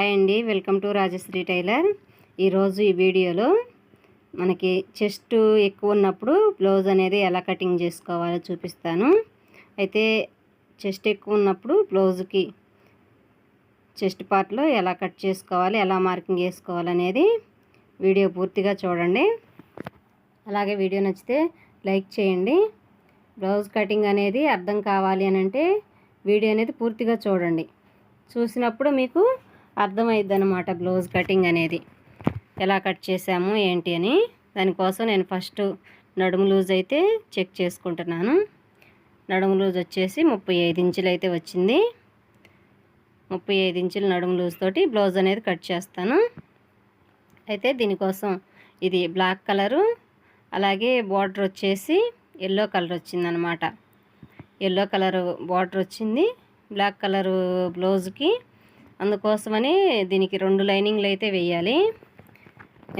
Hi అండి. Welcome to Rajashree tailor. ఈరోజు ఈ వీడియోలో మనకి చెస్ట్ ఎక్కువ ఉన్నప్పుడు బ్లౌజ్ అనేది ఎలా కటింగ్ చేసుకోవాలో చూపిస్తాను. అయితే చెస్ట్ ఎక్కువ ఉన్నప్పుడు బ్లౌజ్కి చెస్ట్ పార్ట్లో ఎలా కట్ చేసుకోవాలి ఎలా మార్కింగ్ వేసుకోవాలనేది వీడియో పూర్తిగా చూడండి. అలాగే వీడియో నచ్చితే లైక్ చేయండి. బ్లౌజ్ కటింగ్ అనేది అర్థం కావాలి అని అంటే వీడియో అనేది పూర్తిగా చూడండి. చూసినప్పుడు మీకు అర్థమైద్ది అనమాట బ్లౌజ్ కటింగ్ అనేది. ఎలా కట్ చేసాము ఏంటి అని. దానికోసం నేను ఫస్ట్ నడుము లూజ్ అయితే చెక్ చేసుకుంటున్నాను. నడుము లూజ్ వచ్చేసి ముప్పై ఐదు ఇంచులు అయితే వచ్చింది. ముప్పై ఐదు ఇంచుల నడుము లూజ్ తోటి బ్లౌజ్ అనేది కట్ చేస్తాను. అయితే దీనికోసం ఇది బ్లాక్ కలరు అలాగే బార్డర్ వచ్చేసి ఎల్లో కలర్ వచ్చిందనమాట ఎల్లో కలర్ బార్డర్ వచ్చింది. బ్లాక్ కలరు బ్లౌజ్కి అందుకోసమని దీనికి రెండు లైనింగ్లు అయితే వేయాలి.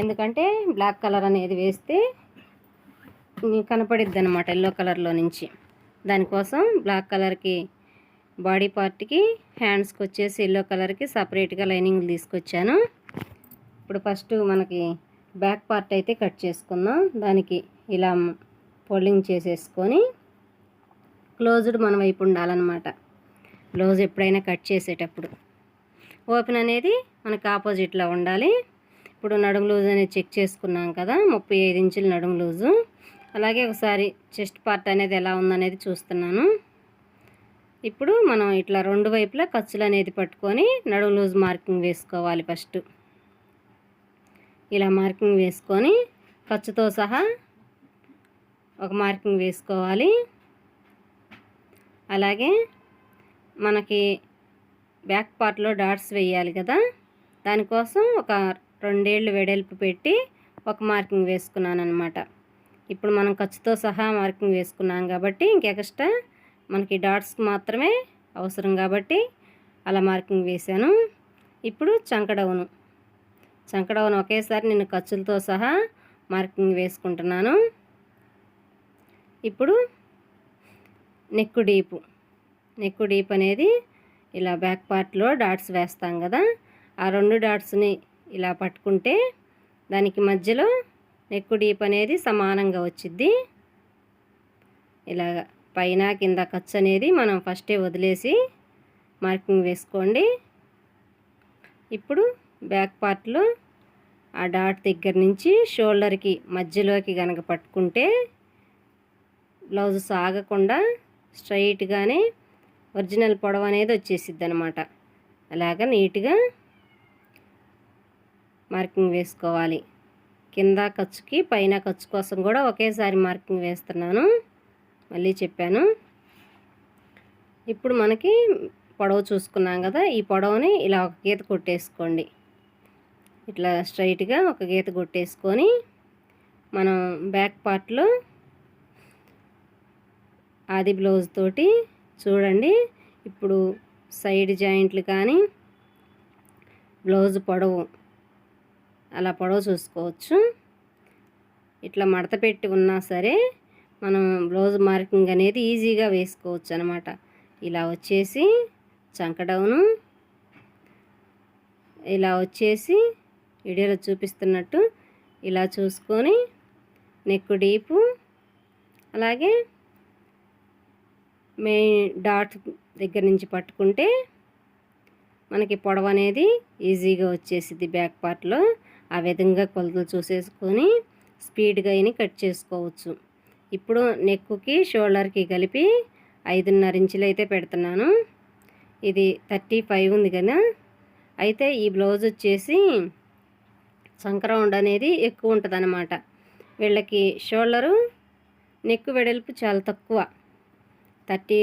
ఎందుకంటే బ్లాక్ కలర్ అనేది వేస్తే కనపడిద్ది అనమాట ఎల్లో కలర్లో నుంచి. దానికోసం బ్లాక్ కలర్కి బాడీ పార్ట్కి హ్యాండ్స్కి వచ్చేసి ఎల్లో కలర్కి సపరేట్గా లైనింగ్ తీసుకొచ్చాను. ఇప్పుడు ఫస్ట్ మనకి బ్యాక్ పార్ట్ అయితే కట్ చేసుకుందాం. దానికి ఇలా ఫోల్డింగ్ చేసేసుకొని క్లోజ్డ్ మన వైపు ఉండాలన్నమాట. బ్లౌజ్ ఎప్పుడైనా కట్ చేసేటప్పుడు. ఓపెన్ అనేది మనకు ఆపోజిట్లో ఉండాలి. ఇప్పుడు నడుము లూజ్ అనేది చెక్ చేసుకున్నాం కదా ముప్పై ఐదు ఇంచుల నడుము లూజు. అలాగే ఒకసారి చెస్ట్ పార్ట్ అనేది ఎలా ఉందనేది చూస్తున్నాను. ఇప్పుడు మనం ఇట్లా రెండు వైపులా ఖర్చులు అనేది పట్టుకొని నడుము లూజ్ మార్కింగ్ వేసుకోవాలి ఫస్ట్. ఇలా మార్కింగ్ వేసుకొని ఖర్చుతో సహా ఒక మార్కింగ్ వేసుకోవాలి. అలాగే మనకి బ్యాక్ పార్ట్లో డాట్స్ వేయాలి కదా. దానికోసం ఒక రెండేళ్ళు వెడల్పు పెట్టి ఒక మార్కింగ్ వేసుకున్నాను అనమాట ఇప్పుడు మనం ఖర్చుతో సహా మార్కింగ్ వేసుకున్నాం కాబట్టి ఇంక ఎక్స్ట్రా మనకి డాట్స్కి మాత్రమే అవసరం కాబట్టి అలా మార్కింగ్ వేశాను. ఇప్పుడు చంకడవును చంకడవును ఒకేసారి నేను ఖర్చులతో సహా మార్కింగ్ వేసుకుంటున్నాను. ఇప్పుడు నెక్కు డీపు నెక్కు డీప్ అనేది ఇలా బ్యాక్ పార్ట్లో డాట్స్ వేస్తాం కదా ఆ రెండు డాట్స్ని ఇలా పట్టుకుంటే దానికి మధ్యలో నెక్కు డీప్ అనేది సమానంగా వచ్చిద్ది. ఇలాగ పైన కింద ఖర్చు అనేది మనం ఫస్టే వదిలేసి మార్కింగ్ వేసుకోండి. ఇప్పుడు బ్యాక్ పార్ట్లో ఆ డాట్ దగ్గర నుంచి షోల్డర్కి మధ్యలోకి కనుక పట్టుకుంటే బ్లౌజ్ సాగకుండా స్ట్రైట్గానే ఒరిజినల్ పొడవు అనేది వచ్చేసిద్ది అనమాట అలాగ నీట్గా మార్కింగ్ వేసుకోవాలి. కింద ఖర్చుకి పైన ఖర్చు కోసం కూడా ఒకేసారి మార్కింగ్ వేస్తున్నాను. మళ్ళీ చెప్పాను. ఇప్పుడు మనకి పొడవు చూసుకున్నాం కదా ఈ పొడవుని ఇలా ఒక గీత కొట్టేసుకోండి. ఇట్లా స్ట్రైట్గా ఒక గీత కొట్టేసుకొని మనం బ్యాక్ పార్ట్లో ఆది బ్లౌజ్ తోటి చూడండి. ఇప్పుడు సైడ్ జాయింట్లు కానీ బ్లౌజ్ పొడవు అలా పొడవు చూసుకోవచ్చు. ఇట్లా మడత పెట్టి ఉన్నా సరే మనం బ్లౌజ్ మార్కింగ్ అనేది ఈజీగా వేసుకోవచ్చు అనమాట ఇలా వచ్చేసి చంకడౌను ఇలా వచ్చేసి వీడియోలో చూపిస్తున్నట్టు ఇలా చూసుకొని నెక్కు డీపు. అలాగే మెయిన్ డాట్ దగ్గర నుంచి పట్టుకుంటే మనకి పొడవు అనేది ఈజీగా వచ్చేసిద్ది బ్యాక్ పార్ట్లో. ఆ విధంగా కొలతలు చూసేసుకొని స్పీడ్గా అయినా కట్ చేసుకోవచ్చు. ఇప్పుడు నెక్కుకి షోల్డర్కి కలిపి ఐదున్నర ఇంచులు అయితే పెడుతున్నాను. ఇది థర్టీ ఫైవ్ ఉంది కదా. అయితే ఈ బ్లౌజ్ వచ్చేసి సంక్రౌండ్ అనేది ఎక్కువ ఉంటుంది అన్నమాట వీళ్ళకి షోల్డరు నెక్కు వెడల్పు చాలా తక్కువ. థర్టీ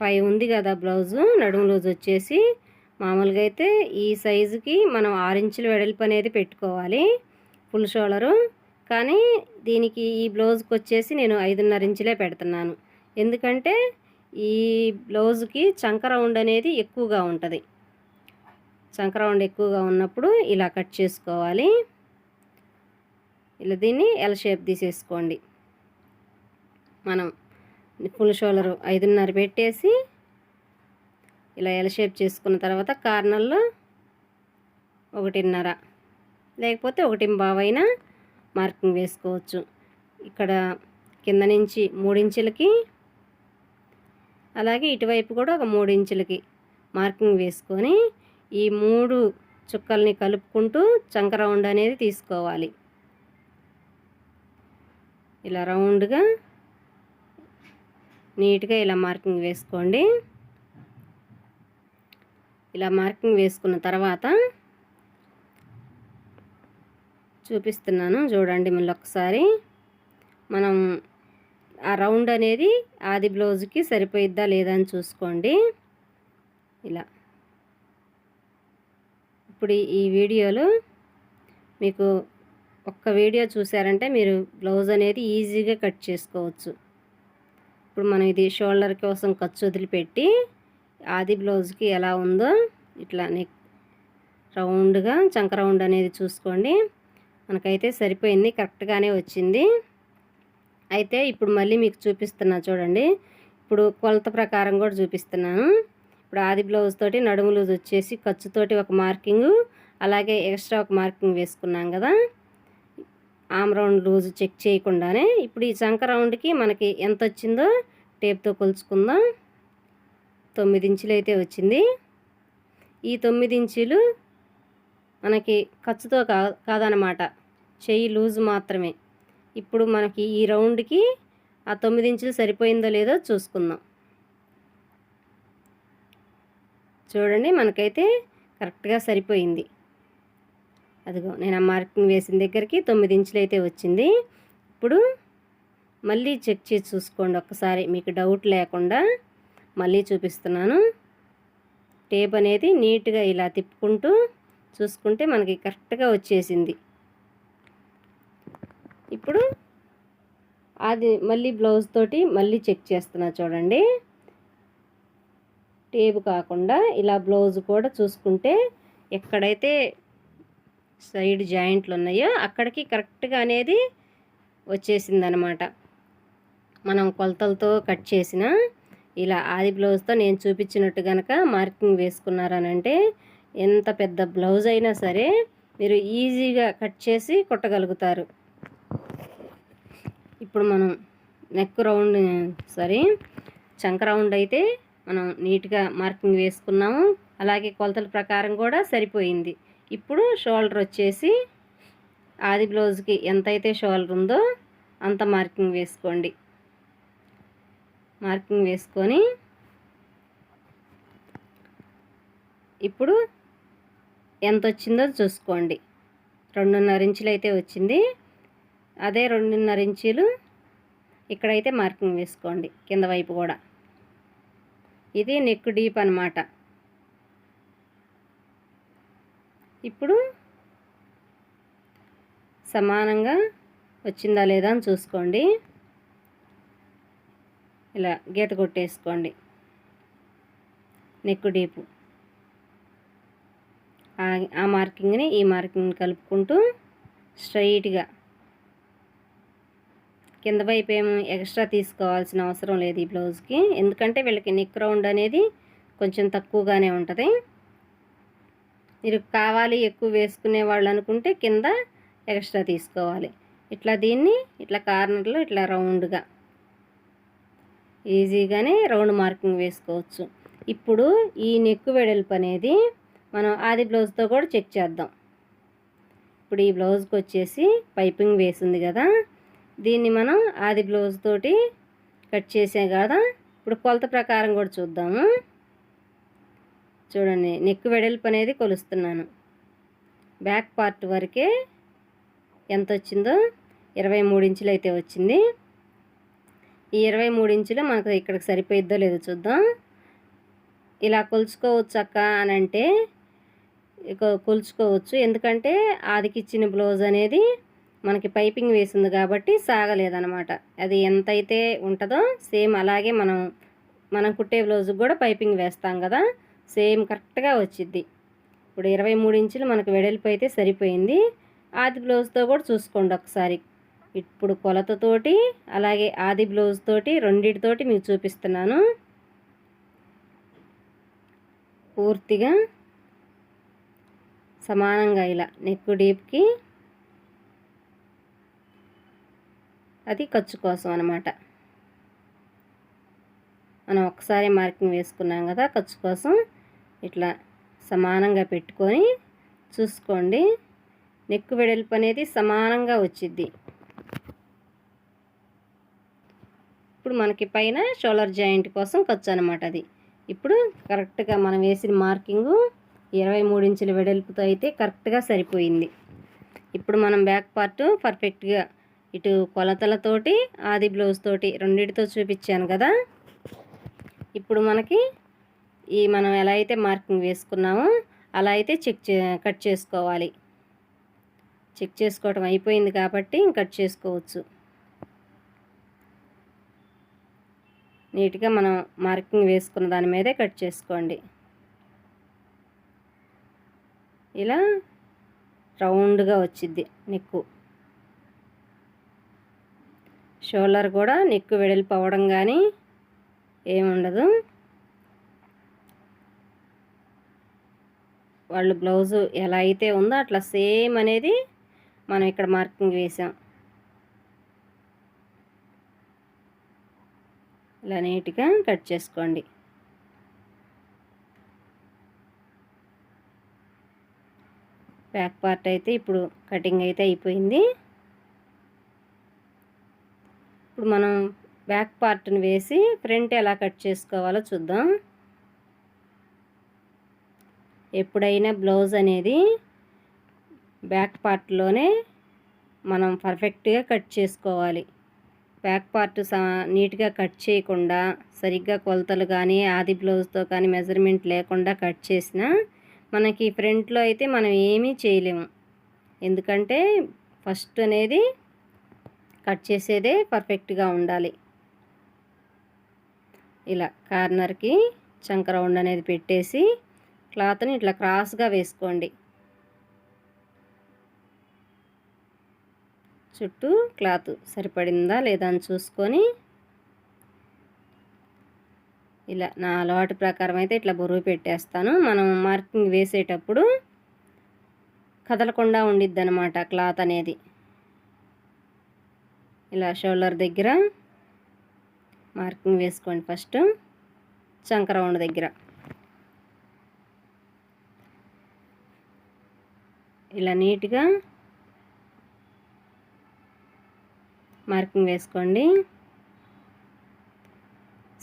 ఫైవ్ ఉంది కదా బ్లౌజు నడుము లూజ్ వచ్చేసి. మామూలుగా అయితే ఈ సైజుకి మనం ఆరు వెడల్పు అనేది పెట్టుకోవాలి ఫుల్ షోల్డరు కానీ దీనికి ఈ బ్లౌజ్కి వచ్చేసి నేను ఐదున్నర ఇంచులే పెడుతున్నాను. ఎందుకంటే ఈ బ్లౌజ్కి చంక రౌండ్ అనేది ఎక్కువగా ఉంటుంది. చంక రౌండ్ ఎక్కువగా ఉన్నప్పుడు ఇలా కట్ చేసుకోవాలి. ఇలా దీన్ని ఎల్ షేప్ తీసేసుకోండి. మనం ఫుల్ షోలరు ఐదున్నర పెట్టేసి ఇలా ఎల్ షేప్ చేసుకున్న తర్వాత కార్నర్లో ఒకటిన్నర. లేకపోతే ఒకటి బావైనా మార్కింగ్ వేసుకోవచ్చు. ఇక్కడ కింద నుంచి మూడించులకి అలాగే ఇటువైపు కూడా ఒక మూడించులకి మార్కింగ్ వేసుకొని ఈ మూడు చుక్కల్ని కలుపుకుంటూ చంక రౌండ్ అనేది తీసుకోవాలి. ఇలా రౌండ్గా నీట్గా ఇలా మార్కింగ్ వేసుకోండి. ఇలా మార్కింగ్ వేసుకున్న తర్వాత చూపిస్తున్నాను చూడండి మళ్ళీ ఒకసారి. మనం ఆ రౌండ్ అనేది ఆది బ్లౌజ్కి సరిపోయిద్దా లేదా అని చూసుకోండి. ఇలా. ఇప్పుడు ఈ వీడియోలో మీకు ఒక్క వీడియో చూసారంటే మీరు బ్లౌజ్ అనేది ఈజీగా కట్ చేసుకోవచ్చు. ఇప్పుడు మనం ఇది షోల్డర్ కోసం ఖర్చు వదిలిపెట్టి ఆది బ్లౌజ్కి ఎలా ఉందో ఇట్లా నెక్ రౌండ్గా చంక రౌండ్ అనేది చూసుకోండి. మనకైతే సరిపోయింది కరెక్ట్గానే వచ్చింది. అయితే ఇప్పుడు మళ్ళీ మీకు చూపిస్తున్నా చూడండి. ఇప్పుడు కొలత ప్రకారం కూడా చూపిస్తున్నాను. ఇప్పుడు ఆది బ్లౌజ్ తోటి నడుము లూజ్ వచ్చేసి ఖర్చుతోటి ఒక మార్కింగ్ అలాగే ఎక్స్ట్రా ఒక మార్కింగ్ వేసుకున్నాం కదా. ఆమ్ రౌండ్ లూజ్ చెక్ చేయకుండానే ఇప్పుడు ఈ చంక రౌండ్కి మనకి ఎంత వచ్చిందో టేప్తో కొలుచుకుందాం. తొమ్మిది ఇంచులు అయితే వచ్చింది. ఈ తొమ్మిది ఇంచులు మనకి ఖర్చుతో కా కాదనమాట. చెయ్యి లూజ్ మాత్రమే. ఇప్పుడు మనకి ఈ రౌండ్కి ఆ తొమ్మిది ఇంచులు సరిపోయిందో లేదో చూసుకుందాం. చూడండి మనకైతే కరెక్ట్గా సరిపోయింది. అదిగో నేను ఆ మార్కింగ్ వేసిన దగ్గరికి తొమ్మిది ఇంచులు అయితే వచ్చింది. ఇప్పుడు మళ్ళీ చెక్ చేసి చూసుకోండి ఒక్కసారి మీకు డౌట్ లేకుండా మళ్ళీ చూపిస్తున్నాను. టేప్ అనేది నీట్గా ఇలా తిప్పుకుంటూ చూసుకుంటే మనకి కరెక్ట్గా వచ్చేసింది. ఇప్పుడు అది మళ్ళీ బ్లౌజ్ తోటి మళ్ళీ చెక్ చేస్తున్నా చూడండి. టేబు కాకుండా ఇలా బ్లౌజ్ కూడా చూసుకుంటే ఎక్కడైతే సైడ్ జాయింట్లు ఉన్నాయో అక్కడికి కరెక్ట్గా అనేది వచ్చేసిందనమాట మనం కొలతలతో కట్ చేసిన ఇలా ఆది బ్లౌజ్తో నేను చూపించినట్టు కనుక మార్కింగ్ వేసుకున్నారనంటే ఎంత పెద్ద బ్లౌజ్ అయినా సరే మీరు ఈజీగా కట్ చేసి కుట్టగలుగుతారు. ఇప్పుడు మనం నెక్ రౌండ్ సారీ చంక రౌండ్ అయితే మనం నీట్గా మార్కింగ్ వేసుకున్నాము. అలాగే కొలతల ప్రకారం కూడా సరిపోయింది. ఇప్పుడు షోల్డర్ వచ్చేసి ఆది బ్లౌజ్కి ఎంతైతే షోల్డర్ ఉందో అంత మార్కింగ్ వేసుకోండి. మార్కింగ్ వేసుకొని ఇప్పుడు ఎంత వచ్చిందో చూసుకోండి. రెండున్నర ఇంచులు అయితే వచ్చింది. అదే రెండున్నర ఇంచులు ఇక్కడైతే మార్కింగ్ వేసుకోండి కింద వైపు కూడా. ఇది నెక్ డీప్ అనమాట ఇప్పుడు సమానంగా వచ్చిందా లేదా అని చూసుకోండి. ఇలా గీత కొట్టేసుకోండి. Neck deep. ఆ మార్కింగ్ని ఈ మార్కింగ్ని కలుపుకుంటూ స్ట్రైట్గా కింద వైపు ఏమి ఎక్స్ట్రా తీసుకోవాల్సిన అవసరం లేదు ఈ బ్లౌజ్కి. ఎందుకంటే వీళ్ళకి నెక్ రౌండ్ అనేది కొంచెం తక్కువగానే ఉంటుంది. మీరు కావాలి ఎక్కువ వేసుకునే వాళ్ళు అనుకుంటే కింద ఎక్స్ట్రా తీసుకోవాలి. ఇట్లా దీన్ని ఇట్లా కార్నర్లో ఇట్లా రౌండ్గా. ఈజీగానే రౌండ్ మార్కింగ్ వేసుకోవచ్చు. ఇప్పుడు ఈ నెక్కు వెడల్పు అనేది మనం ఆది బ్లౌజ్తో కూడా చెక్ చేద్దాం. ఇప్పుడు ఈ బ్లౌజ్కి వచ్చేసి పైపింగ్ వేసింది కదా. దీన్ని మనం ఆది బ్లౌజ్ తోటి కట్ చేసాం కదా. ఇప్పుడు కొలత ప్రకారం కూడా చూద్దాము. చూడండి నెక్ వెడల్పు అనేది కొలుస్తున్నాను. బ్యాక్ పార్ట్ వరకే ఎంత వచ్చిందో ఇరవై మూడు ఇంచులు అయితే వచ్చింది. ఈ ఇరవై మూడు ఇంచులు మనకు ఇక్కడికి సరిపోయిద్దో లేదో చూద్దాం. ఇలా కొలుచుకోవచ్చు అక్క అని అంటే కొలుచుకోవచ్చు. ఎందుకంటే ఆదికిచ్చిన బ్లౌజ్ అనేది మనకి పైపింగ్ వేసింది కాబట్టి సాగలేదనమాట అది ఎంతైతే ఉంటుందో సేమ్ అలాగే మనం మనం కుట్టే బ్లౌజ్కి కూడా పైపింగ్ వేస్తాం కదా. సేమ్ కరెక్ట్గా వచ్చిద్ది. ఇప్పుడు ఇరవై మూడు ఇంచులు మనకు వెడల్పు అయితే సరిపోయింది. ఆది బ్లౌజ్తో కూడా చూసుకోండి ఒకసారి. ఇప్పుడు కొలతతోటి అలాగే ఆది బ్లౌజ్ తోటి రెండిటితోటి మీకు చూపిస్తున్నాను. పూర్తిగా సమానంగా ఇలా నెక్ డీప్కి అది ఖర్చు కోసం అనమాట మనం ఒకసారి మార్కింగ్ వేసుకున్నాం కదా ఖర్చు కోసం. ఇట్లా సమానంగా పెట్టుకొని చూసుకోండి. నెక్కు వెడల్పు అనేది సమానంగా వచ్చిద్ది. ఇప్పుడు మనకి పైన షోలర్ జాయింట్ కోసం ఖర్చు అనమాట అది. ఇప్పుడు కరెక్ట్గా మనం వేసిన మార్కింగు ఇరవై మూడు ఇంచుల వెడల్పుతో అయితే కరెక్ట్గా సరిపోయింది. ఇప్పుడు మనం బ్యాక్ పార్ట్ పర్ఫెక్ట్గా ఇటు కొలతలతోటి ఆది బ్లౌజ్ తోటి రెండింటితో చూపించాను కదా. ఇప్పుడు మనకి ఈ మనం ఎలా అయితే మార్కింగ్ వేసుకున్నామో అలా అయితే చెక్ చే కట్ చేసుకోవాలి. చెక్ చేసుకోవటం అయిపోయింది కాబట్టి కట్ చేసుకోవచ్చు. నీట్గా మనం మార్కింగ్ వేసుకున్న దాని మీదే కట్ చేసుకోండి. ఇలా రౌండ్గా వచ్చిద్ది నెక్కు. షోల్డర్ కూడా నెక్కు వెడల్పు కానీ ఏముండదు. వాళ్ళు బ్లౌజు ఎలా అయితే ఉందో అట్లా సేమ్ అనేది మనం ఇక్కడ మార్కింగ్ వేసాం. ఇలా నీట్గా కట్ చేసుకోండి. బ్యాక్ పార్ట్ అయితే ఇప్పుడు కటింగ్ అయితే అయిపోయింది. ఇప్పుడు మనం బ్యాక్ పార్ట్ని వేసి ఫ్రంట్ ఎలా కట్ చేసుకోవాలో చూద్దాం. ఎప్పుడైనా బ్లౌజ్ అనేది బ్యాక్ పార్ట్లోనే మనం పర్ఫెక్ట్గా కట్ చేసుకోవాలి. బ్యాక్ పార్ట్ సా నీట్గా కట్ చేయకుండా సరిగ్గా కొలతలు కానీ ఆది బ్లౌజ్తో కానీ మెజర్మెంట్ లేకుండా కట్ చేసిన మనకి ఫ్రంట్లో అయితే మనం ఏమీ చేయలేము. ఎందుకంటే ఫస్ట్ అనేది కట్ చేసేదే పర్ఫెక్ట్గా ఉండాలి. ఇలా కార్నర్కి చంక రౌండ్ అనేది పెట్టేసి క్లాత్ని ఇట్లా క్రాస్గా వేసుకోండి. చుట్టూ క్లాత్ సరిపడిందా లేదా అని చూసుకొని ఇలా నా అలవాటు ప్రకారం అయితే ఇట్లా బరువు పెట్టేస్తాను. మనం మార్కింగ్ వేసేటప్పుడు కదలకుండా ఉండిద్ది అనమాట క్లాత్ అనేది. ఇలా షోల్డర్ దగ్గర మార్కింగ్ వేసుకోండి ఫస్ట్. చంక రౌండ్ దగ్గర. ఇలా నీట్గా మార్కింగ్ వేసుకోండి.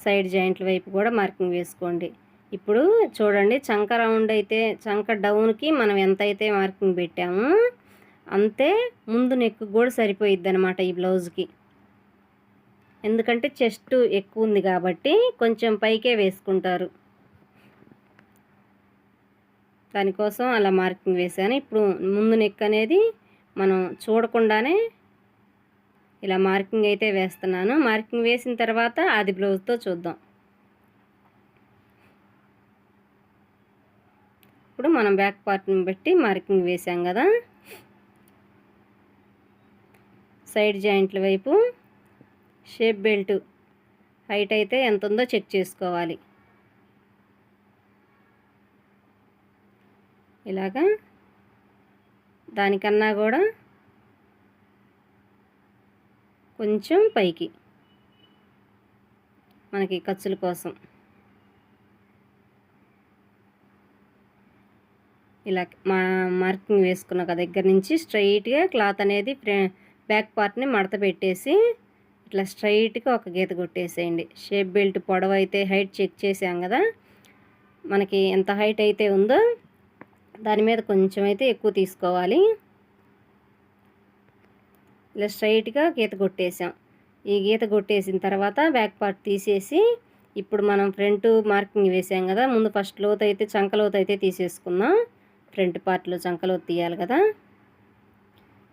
సైడ్ జాయింట్ల వైపు కూడా మార్కింగ్ వేసుకోండి. ఇప్పుడు చూడండి చంక రౌండ్ అయితే చంక డౌన్కి మనం ఎంత అయితే మార్కింగ్ పెట్టామో అంతే ముందు నెక్ కూడా సరిపోయిద్ది అనమాట ఈ బ్లౌజ్కి. ఎందుకంటే చెస్ట్ ఎక్కువ ఉంది కాబట్టి కొంచెం పైకే వేసుకుంటారు. దానికోసం అలా మార్కింగ్ వేసాను ఇప్పుడు ముందు నెక్ అనేది మనం చూడకుండానే ఇలా మార్కింగ్ అయితే వేస్తున్నాను. మార్కింగ్ వేసిన తర్వాత అది బ్లౌజ్తో చూద్దాం. ఇప్పుడు మనం బ్యాక్ పార్ట్ని బట్టి మార్కింగ్ వేసాం కదా. సైడ్ జాయింట్ల వైపు షేప్ బెల్ట్ హైట్ అయితే ఎంత ఉందో చెక్ చేసుకోవాలి. ఇలాగా దానికన్నా కూడా కొంచెం పైకి మనకి ఖర్చుల కోసం. ఇలా మా మార్కింగ్ వేసుకున్న ఒక దగ్గర నుంచి స్ట్రైట్గా క్లాత్ అనేది బ్యాక్ పార్ట్ని మడత పెట్టేసి ఇట్లా స్ట్రైట్గా ఒక గీత కొట్టేసేయండి. షేప్ బెల్ట్ పొడవు అయితే హైట్ చెక్ చేసాం కదా? మనకి ఎంత హైట్ అయితే ఉందో దాని మీద కొంచెం అయితే ఎక్కువ తీసుకోవాలి. ఇలా స్ట్రైట్గా గీత కొట్టేసాం. ఈ గీత కొట్టేసిన తర్వాత బ్యాక్ పార్ట్ తీసేసి ఇప్పుడు మనం ఫ్రంట్ మార్కింగ్ వేసాం కదా ముందు ఫస్ట్ లోతు అయితే చంకలోతు అయితే తీసేసుకుందాం. ఫ్రంట్ పార్ట్లో చంకలోతు తీయాలి కదా.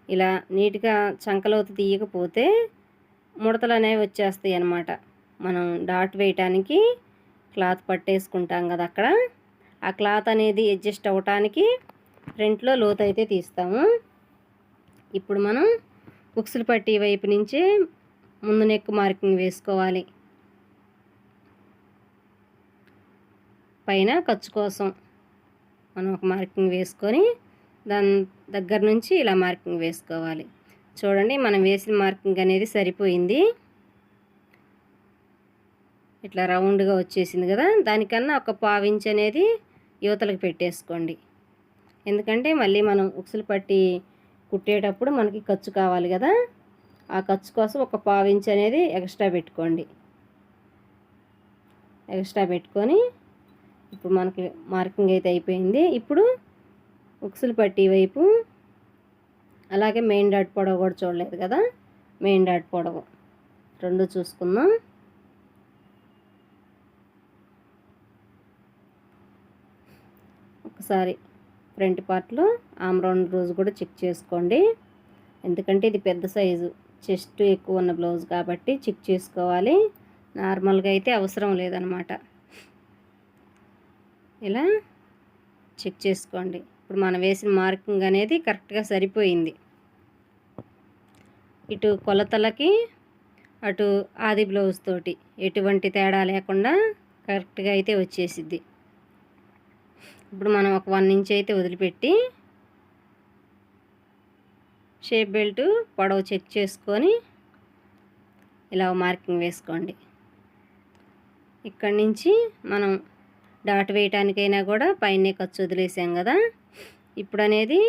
ఇలా నీట్గా చంకలోతు తీయకపోతే ముడతలు అనేవి వచ్చేస్తాయి అన్నమాట. మనం డాట్ వేయటానికి క్లాత్ పట్టేసుకుంటాం కదా అక్కడ. ఆ క్లాత్ అనేది అడ్జస్ట్ అవ్వటానికి ఫ్రంట్లో లోతు అయితే తీస్తాము. ఇప్పుడు మనం ఉక్సులు పట్టి వైపు నుంచి ముందు నెక్ మార్కింగ్ వేసుకోవాలి. పైన ఖర్చు కోసం మనం ఒక మార్కింగ్ వేసుకొని దాని దగ్గర నుంచి ఇలా మార్కింగ్ వేసుకోవాలి. చూడండి మనం వేసిన మార్కింగ్ అనేది సరిపోయింది. ఇట్లా రౌండ్గా వచ్చేసింది కదా దానికన్నా ఒక పావించ్ అనేది యువతలకు పెట్టేసుకోండి. ఎందుకంటే మళ్ళీ మనం ఉక్సులు పట్టి కుట్టేటప్పుడు మనకి ఖర్చు కావాలి కదా. ఆ ఖర్చు కోసం ఒక పావించి అనేది ఎక్స్ట్రా పెట్టుకోండి. ఎక్స్ట్రా పెట్టుకొని ఇప్పుడు మనకి మార్కింగ్ అయితే అయిపోయింది. ఇప్పుడు ఉక్సులు పట్టి వైపు అలాగే మెయిన్ డాట్ పొడవు కూడా చూడలేదు కదా. మెయిన్ డాట్ పొడవు రెండు చూసుకుందాం. ఒకసారి ఫ్రంట్ పార్ట్లో ఆమ్రౌండ్ రోజు కూడా చెక్ చేసుకోండి. ఎందుకంటే ఇది పెద్ద సైజు. చెస్ట్ ఎక్కువ ఉన్న బ్లౌజ్ కాబట్టి చెక్ చేసుకోవాలి. నార్మల్గా అయితే అవసరం లేదనమాట. ఇలా చెక్ చేసుకోండి. ఇప్పుడు మనం వేసిన మార్కింగ్ అనేది కరెక్ట్గా సరిపోయింది. ఇటు కొలతలకి అటు ఆది బ్లౌజ్ తోటి ఎటువంటి తేడా లేకుండా కరెక్ట్గా అయితే వచ్చేసిద్ది. ఇప్పుడు మనం ఒక వన్ ఇంచ్ అయితే వదిలిపెట్టి షేప్ బెల్ట్ పొడవు చెక్ చేసుకొని ఇలా మార్కింగ్ వేసుకోండి. ఇక్కడి నుంచి మనం డాట్ వేయటానికైనా కూడా పైనే ఖర్చు వదిలేసాం కదా. ఇప్పుడు అనేది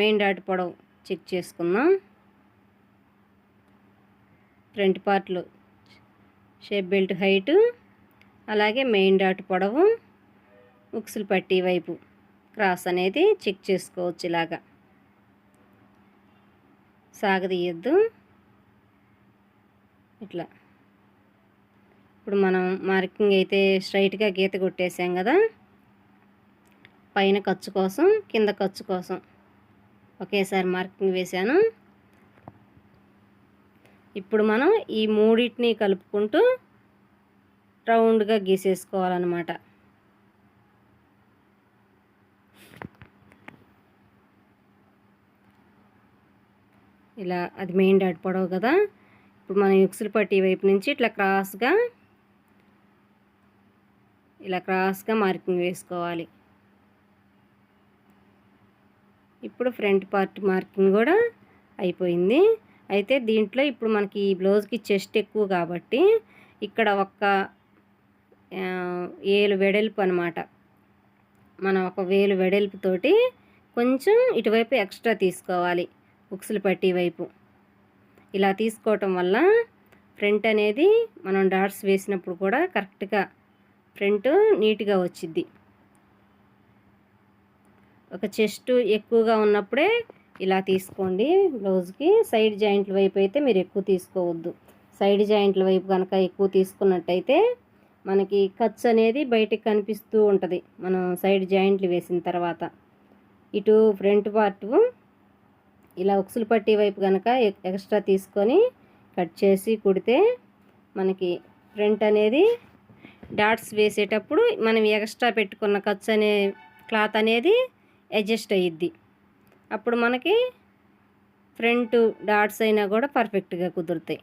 మెయిన్ డాట్ పొడవు చెక్ చేసుకుందాం. ఫ్రంట్ పార్ట్లు షేప్ బెల్ట్ హైటు అలాగే మెయిన్ డాట్ పొడవు ఉక్సులు పట్టి వైపు క్రాస్ అనేది చెక్ చేసుకోవచ్చు ఇలాగా. సాగదీయద్దు. ఇట్లా. ఇప్పుడు మనం మార్కింగ్ అయితే స్ట్రైట్గా గీత కొట్టేసాం కదా. పైన ఖర్చు కోసం కింద ఖర్చు కోసం ఒకేసారి మార్కింగ్ వేశాను. ఇప్పుడు మనం ఈ మూడింటిని కలుపుకుంటూ రౌండ్గా గీసేసుకోవాలన్నమాట. ఇలా అది మెయిన్ డాట్ పొడవు కదా. ఇప్పుడు మనం ఎక్సులు పట్టి వైపు నుంచి ఇట్లా క్రాస్గా ఇలా క్రాస్గా మార్కింగ్ వేసుకోవాలి. ఇప్పుడు ఫ్రంట్ పార్ట్ మార్కింగ్ కూడా అయిపోయింది. అయితే దీంట్లో ఇప్పుడు మనకి ఈ బ్లౌజ్కి చెస్ట్ ఎక్కువ కాబట్టి ఇక్కడ ఒక్క ఏలు వెడల్పు అనమాట మనం ఒక వేలు వెడల్పుతోటి కొంచెం ఇటువైపు ఎక్స్ట్రా తీసుకోవాలి. ఉక్సులు పట్టి వైపు. ఇలా తీసుకోవటం వల్ల ఫ్రంట్ అనేది మనం డాట్స్ వేసినప్పుడు కూడా కరెక్ట్గా ఫ్రంట్ నీట్గా వచ్చిద్ది. ఒక చెస్ట్ ఎక్కువగా ఉన్నప్పుడే ఇలా తీసుకోండి. బ్లౌజ్కి సైడ్ జాయింట్ల వైపు అయితే మీరు ఎక్కువ తీసుకోవద్దు. సైడ్ జాయింట్ల వైపు కనుక ఎక్కువ తీసుకున్నట్టయితే మనకి ఖర్చు అనేది బయటకు కనిపిస్తూ ఉంటుంది. మనం సైడ్ జాయింట్లు వేసిన తర్వాత. ఇటు ఫ్రంట్ పార్ట్ ఇలా ఉక్సులు పట్టి వైపు కనుక ఎక్స్ట్రా తీసుకొని కట్ చేసి కుడితే మనకి ఫ్రంట్ అనేది డాట్స్ వేసేటప్పుడు మనం ఎక్స్ట్రా పెట్టుకున్న ఖర్చు అనే క్లాత్ అనేది అడ్జస్ట్ అయ్యిద్ది అప్పుడు మనకి ఫ్రంట్ డాట్స్ అయినా కూడా పర్ఫెక్ట్గా కుదురుతాయి.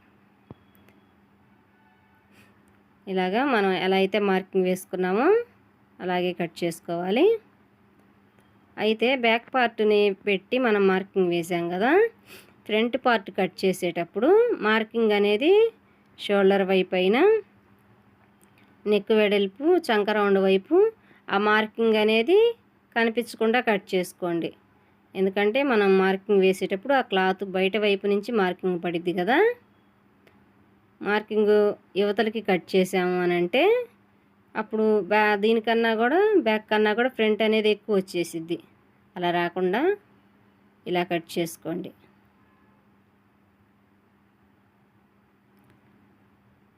ఇలాగా మనం ఎలా అయితే మార్కింగ్ వేసుకున్నామో అలాగే కట్ చేసుకోవాలి. అయితే బ్యాక్ పార్ట్ని పెట్టి మనం మార్కింగ్ వేసాం కదా. ఫ్రంట్ పార్ట్ కట్ చేసేటప్పుడు మార్కింగ్ అనేది షోల్డర్ వైపు అయినా నెక్ వెడల్పు చంక రౌండ్ వైపు ఆ మార్కింగ్ అనేది కనిపించకుండా కట్ చేసుకోండి. ఎందుకంటే మనం మార్కింగ్ వేసేటప్పుడు ఆ క్లాత్ బయట వైపు నుంచి మార్కింగ్ పడిద్ది కదా. మార్కింగ్ యువతలకి కట్ చేసాము అని అంటే అప్పుడు బ్యా దీనికన్నా కూడా బ్యాక్ కన్నా కూడా ఫ్రంట్ అనేది ఎక్కువ వచ్చేసిద్ది. అలా రాకుండా ఇలా కట్ చేసుకోండి.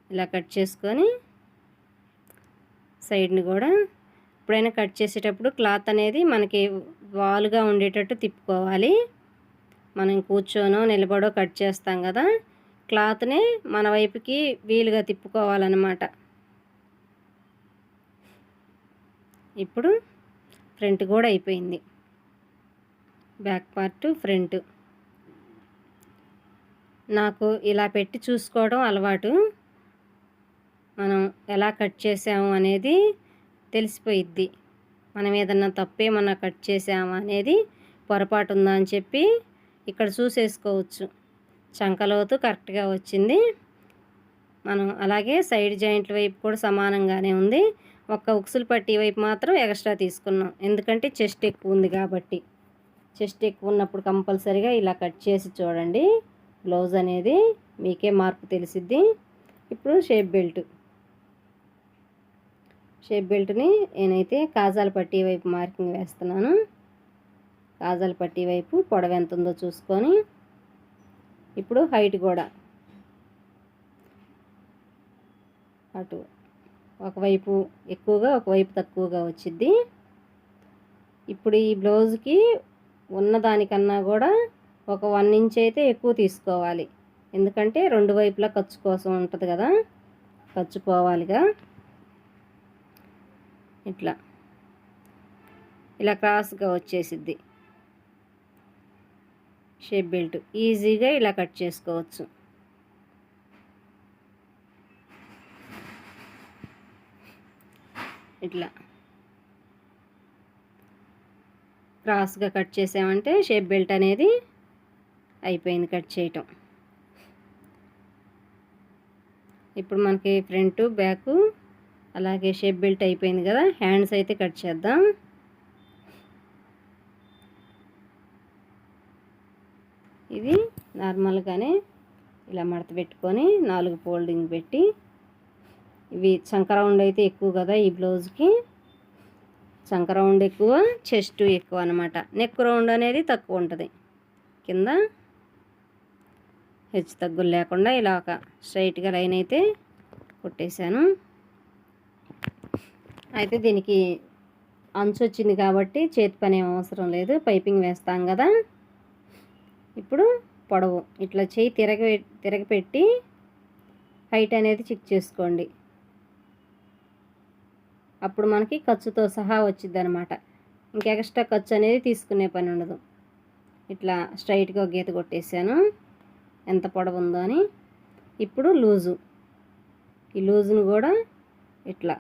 ఇలా కట్ చేసుకొని సైడ్ని కూడా ఎప్పుడైనా కట్ చేసేటప్పుడు క్లాత్ అనేది మనకి వాలుగా ఉండేటట్టు తిప్పుకోవాలి. మనం కూర్చోనో నిలబడో కట్ చేస్తాం కదా క్లాత్ని మన వైపుకి వీలుగా తిప్పుకోవాలన్నమాట. ఇప్పుడు ఫ్రంట్ కూడా అయిపోయింది. Back part front. నాకు ఇలా పెట్టి చూసుకోవడం అలవాటు. మనం ఎలా కట్ చేసాము అనేది తెలిసిపోయిద్ది. మనం ఏదన్నా తప్పేమన్నా కట్ చేసామా అనేది పొరపాటు ఉందా అని చెప్పి ఇక్కడ చూసేసుకోవచ్చు. చంకలోతు కరెక్ట్గా వచ్చింది. మనం అలాగే సైడ్ జాయింట్ల వైపు కూడా సమానంగానే ఉంది. ఒక్క ఉక్సులు పట్టి వైపు మాత్రం ఎక్స్ట్రా తీసుకున్నాం. ఎందుకంటే చెస్ట్ ఎక్కువ ఉంది కాబట్టి. చెస్ట్ ఎక్కువ ఉన్నప్పుడు కంపల్సరీగా ఇలా కట్ చేసి చూడండి. బ్లౌజ్ అనేది మీకే మార్పు తెలిసిద్ది. ఇప్పుడు షేప్ బెల్ట్. షేప్ బెల్ట్ని నేనైతే కాజాల పట్టీ వైపు మార్కింగ్ వేస్తున్నాను. కాజాల పట్టీ వైపు పొడవ ఎంత ఉందో చూసుకొని. ఇప్పుడు హైట్ కూడా. అటు ఒకవైపు ఎక్కువగా ఒకవైపు తక్కువగా వచ్చిద్ది. ఇప్పుడు ఈ బ్లౌజ్కి ఉన్నదానికన్నా కూడా ఒక వన్ ఇంచ్ అయితే ఎక్కువ తీసుకోవాలి. ఎందుకంటే రెండు వైపులా ఖర్చు కోసం ఉంటుంది కదా ఖర్చు పోవాలిగా. ఇట్లా. ఇలా క్రాస్గా వచ్చేసిద్ది. Shape belt. ఈజీగా ఇలా కట్ చేసుకోవచ్చు. ఇట్లా. క్రాస్గా కట్ చేసామంటే షేప్ బెల్ట్ అనేది అయిపోయింది కట్ చేయటం. ఇప్పుడు మనకి ఫ్రంట్ బ్యాక్ అలాగే షేప్ బెల్ట్ అయిపోయింది కదా హ్యాండ్స్ అయితే కట్ చేద్దాం. ఇది నార్మల్గానే ఇలా మడత పెట్టుకొని నాలుగు ఫోల్డింగ్ పెట్టి ఇవి చంకరౌండ్ అయితే ఎక్కువ కదా ఈ బ్లౌజ్కి. చంకరౌండ్ ఎక్కువ చెస్ట్ ఎక్కువ అనమాట నెక్ రౌండ్ అనేది తక్కువ ఉంటుంది. కింద హెచ్చు తగ్గులు లేకుండా ఇలా ఒక స్ట్రైట్గా లైన్ అయితే కొట్టేశాను. అయితే దీనికి అంచు వచ్చింది కాబట్టి చేతి పని ఏం అవసరం లేదు. పైపింగ్ వేస్తాం కదా. ఇప్పుడు పొడవు. ఇట్లా చేయి తిరగ తిరగపెట్టి హైట్ అనేది చెక్ చేసుకోండి. అప్పుడు మనకి ఖర్చుతో సహా వచ్చింది అనమాట ఇంకా ఎక్స్ట్రా ఖర్చు అనేది తీసుకునే పని ఉండదు. ఇట్లా స్ట్రైట్గా గీత కొట్టేసాను. ఎంత పొడవు ఉందో అని. ఇప్పుడు లూజు. ఈ లూజును కూడా ఇట్లా.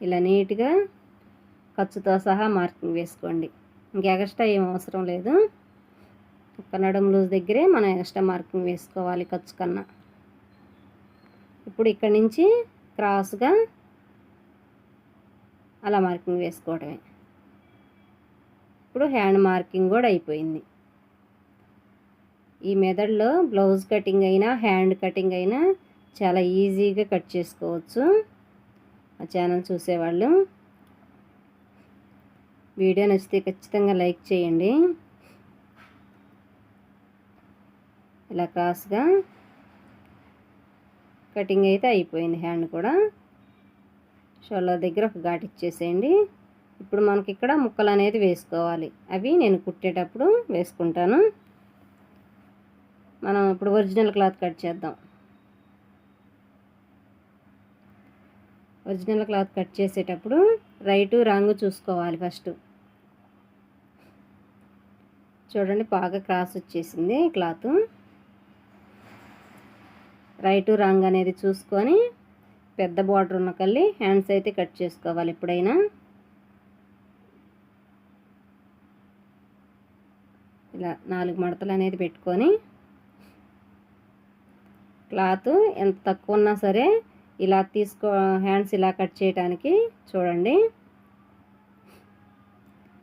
ఇలా నీట్గా ఖర్చుతో సహా మార్కింగ్ వేసుకోండి. ఇంక ఎక్స్ట్రా ఏం అవసరం లేదు. ఒక నడుము లూజ్ దగ్గరే మనం ఎక్స్ట్రా మార్కింగ్ వేసుకోవాలి ఖర్చు కన్నా. ఇప్పుడు ఇక్కడి నుంచి క్రాస్గా అలా మార్కింగ్ వేసుకోవడమే ఇప్పుడు హ్యాండ్ మార్కింగ్ కూడా అయిపోయింది. ఈ మెథడ్లో బ్లౌజ్ కటింగ్ అయినా హ్యాండ్ కటింగ్ అయినా చాలా ఈజీగా కట్ చేసుకోవచ్చు. ఆ ఛానల్ చూసేవాళ్ళు. వీడియో నచ్చితే ఖచ్చితంగా లైక్ చేయండి. ఇలా క్రాస్గా కటింగ్ అయితే అయిపోయింది హ్యాండ్ కూడా. షోల్డర్ దగ్గర ఒక ఘాట్ ఇచ్చేసేయండి. ఇప్పుడు మనకి ఇక్కడ ముక్కలు అనేది వేసుకోవాలి. అవి నేను కుట్టేటప్పుడు వేసుకుంటాను. మనం ఇప్పుడు ఒరిజినల్ క్లాత్ కట్ చేద్దాం. ఒరిజినల్ క్లాత్ కట్ చేసేటప్పుడు రైటు రాంగ్ చూసుకోవాలి ఫస్ట్. చూడండి బాగా క్రాస్ వచ్చేసింది క్లాత్. రైటు రాంగ్ అనేది చూసుకొని పెద్ద బార్డర్ ఉన్న కళ్ళి హ్యాండ్స్ అయితే కట్ చేసుకోవాలి ఎప్పుడైనా. ఇలా నాలుగు మడతలు అనేది పెట్టుకొని క్లాత్ ఎంత తక్కువ ఉన్నా సరే ఇలా తీసుకో హ్యాండ్స్ ఇలా కట్ చేయడానికి చూడండి.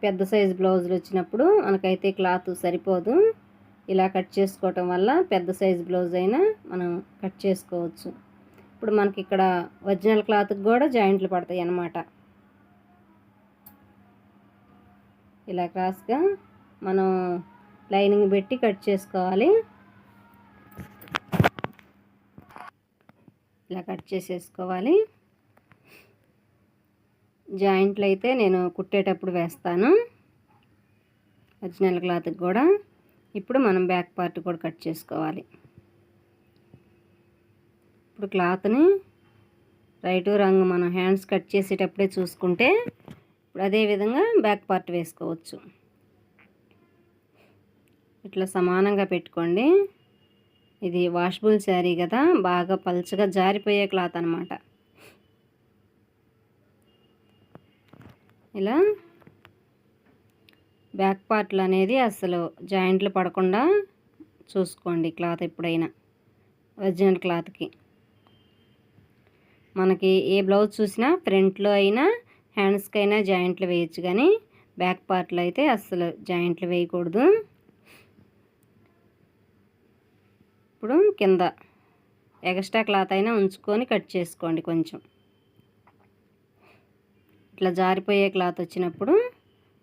పెద్ద సైజు బ్లౌజులు వచ్చినప్పుడు మనకైతే క్లాత్ సరిపోదు. ఇలా కట్ చేసుకోవటం వల్ల పెద్ద సైజ్ బ్లౌజ్ అయినా మనం కట్ చేసుకోవచ్చు. ఇప్పుడు మనకి ఇక్కడ ఒరిజినల్ క్లాత్కి కూడా జాయింట్లు పడతాయి అన్నమాట. ఇలా క్రాస్గా మనం లైనింగ్ పెట్టి కట్ చేసుకోవాలి. ఇలా కట్ చేసేసుకోవాలి. జాయింట్లు అయితే నేను కుట్టేటప్పుడు వేస్తాను. ఒరిజినల్ క్లాత్కి కూడా. ఇప్పుడు మనం బ్యాక్ పార్ట్ కూడా కట్ చేసుకోవాలి. ఇప్పుడు క్లాత్ని రైటు రంగు మనం హ్యాండ్స్ కట్ చేసేటప్పుడే చూసుకుంటే ఇప్పుడు అదేవిధంగా బ్యాక్ పార్ట్ వేసుకోవచ్చు. ఇట్లా సమానంగా పెట్టుకోండి. ఇది వాషబుల్ శారీ కదా బాగా పలుచగా జారిపోయే క్లాత్ అనమాట ఇలా బ్యాక్ పార్ట్లు అనేది అసలు జాయింట్లు పడకుండా చూసుకోండి క్లాత్ ఎప్పుడైనా ఒరిజినల్ క్లాత్కి. మనకి ఏ బ్లౌజ్ చూసినా ఫ్రంట్లో అయినా హ్యాండ్స్కి అయినా జాయింట్లు వేయచ్చు కానీ బ్యాక్ పార్ట్లు అయితే అస్సలు జాయింట్లు వేయకూడదు. ఇప్పుడు కింద ఎక్స్ట్రా క్లాత్ అయినా ఉంచుకొని కట్ చేసుకోండి కొంచెం. ఇట్లా జారిపోయే క్లాత్ వచ్చినప్పుడు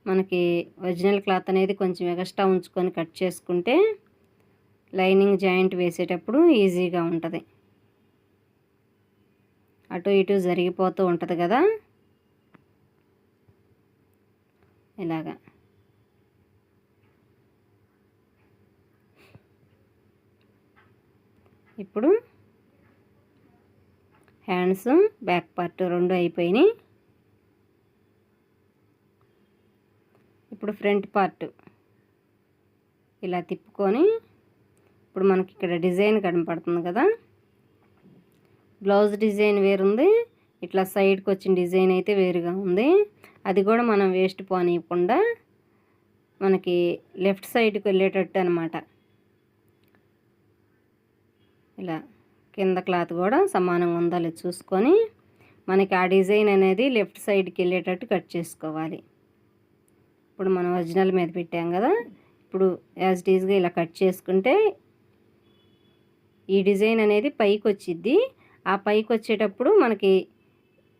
మనకి ఒరిజినల్ క్లాత్ అనేది కొంచెం ఎక్స్ట్రా ఉంచుకొని కట్ చేసుకుంటే లైనింగ్ జాయింట్ వేసేటప్పుడు ఈజీగా ఉంటుంది. అటు ఇటు జరిగిపోతూ ఉంటుంది కదా? ఇలాగా. ఇప్పుడు హ్యాండ్స్ బ్యాక్ పార్ట్ రెండు అయిపోయినాయి. ఇప్పుడు ఫ్రంట్ పార్ట్ ఇలా తిప్పుకొని ఇప్పుడు మనకి ఇక్కడ డిజైన్ కనపడుతుంది కదా. బ్లౌజ్ డిజైన్ వేరుంది. ఇట్లా సైడ్కి వచ్చిన డిజైన్ అయితే వేరుగా ఉంది. అది కూడా మనం వేస్ట్ పోనీయకుండా మనకి లెఫ్ట్ సైడ్కి వెళ్ళేటట్టు అనమాట ఇలా కింద క్లాత్ కూడా సమానంగా ఉందా చూసుకొని మనకి ఆ డిజైన్ అనేది లెఫ్ట్ సైడ్కి వెళ్ళేటట్టు కట్ చేసుకోవాలి. ఇప్పుడు మనం ఒరిజినల్ మీద పెట్టాం కదా ఇప్పుడు యాజ్ డీజ్గా ఇలా కట్ చేసుకుంటే ఈ డిజైన్ అనేది పైకి వచ్చిద్ది. ఆ పైకి వచ్చేటప్పుడు మనకి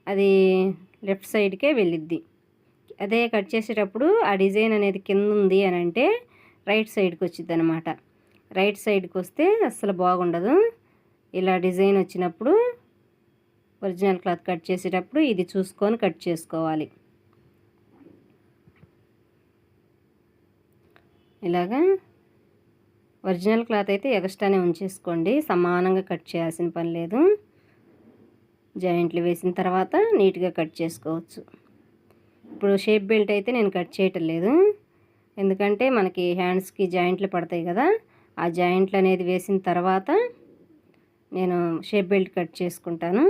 అది లెఫ్ట్ సైడ్కే వెళ్ళిద్ది. అదే కట్ చేసేటప్పుడు ఆ డిజైన్ అనేది కింద ఉంది అని అంటే రైట్ సైడ్కి వచ్చింది అనమాట రైట్ సైడ్కి వస్తే అస్సలు బాగుండదు. ఇలా డిజైన్ వచ్చినప్పుడు ఒరిజినల్ క్లాత్ కట్ చేసేటప్పుడు ఇది చూసుకొని కట్ చేసుకోవాలి. ఇలాగా ఒరిజినల్ క్లాత్ అయితే ఎగస్ట్రానే ఉంచేసుకోండి. సమానంగా కట్ చేయాల్సిన పని లేదు. జాయింట్లు వేసిన తర్వాత నీట్గా కట్ చేసుకోవచ్చు. ఇప్పుడు షేప్ బెల్ట్ అయితే నేను కట్ చేయటం లేదు. ఎందుకంటే మనకి హ్యాండ్స్కి జాయింట్లు పడతాయి కదా ఆ జాయింట్లు అనేది వేసిన తర్వాత నేను షేప్ బెల్ట్ కట్ చేసుకుంటాను.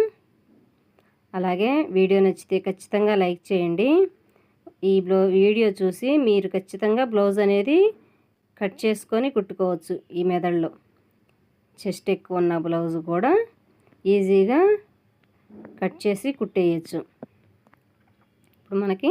అలాగే వీడియో నచ్చితే ఖచ్చితంగా లైక్ చేయండి. ఈ బ్లౌ వీడియో చూసి మీరు ఖచ్చితంగా బ్లౌజ్ అనేది కట్ చేసుకొని కుట్టుకోవచ్చు ఈ మెదడులో. చెస్ట్ ఎక్కువ ఉన్న బ్లౌజ్ కూడా ఈజీగా కట్ చేసి కుట్టేయచ్చు. ఇప్పుడు మనకి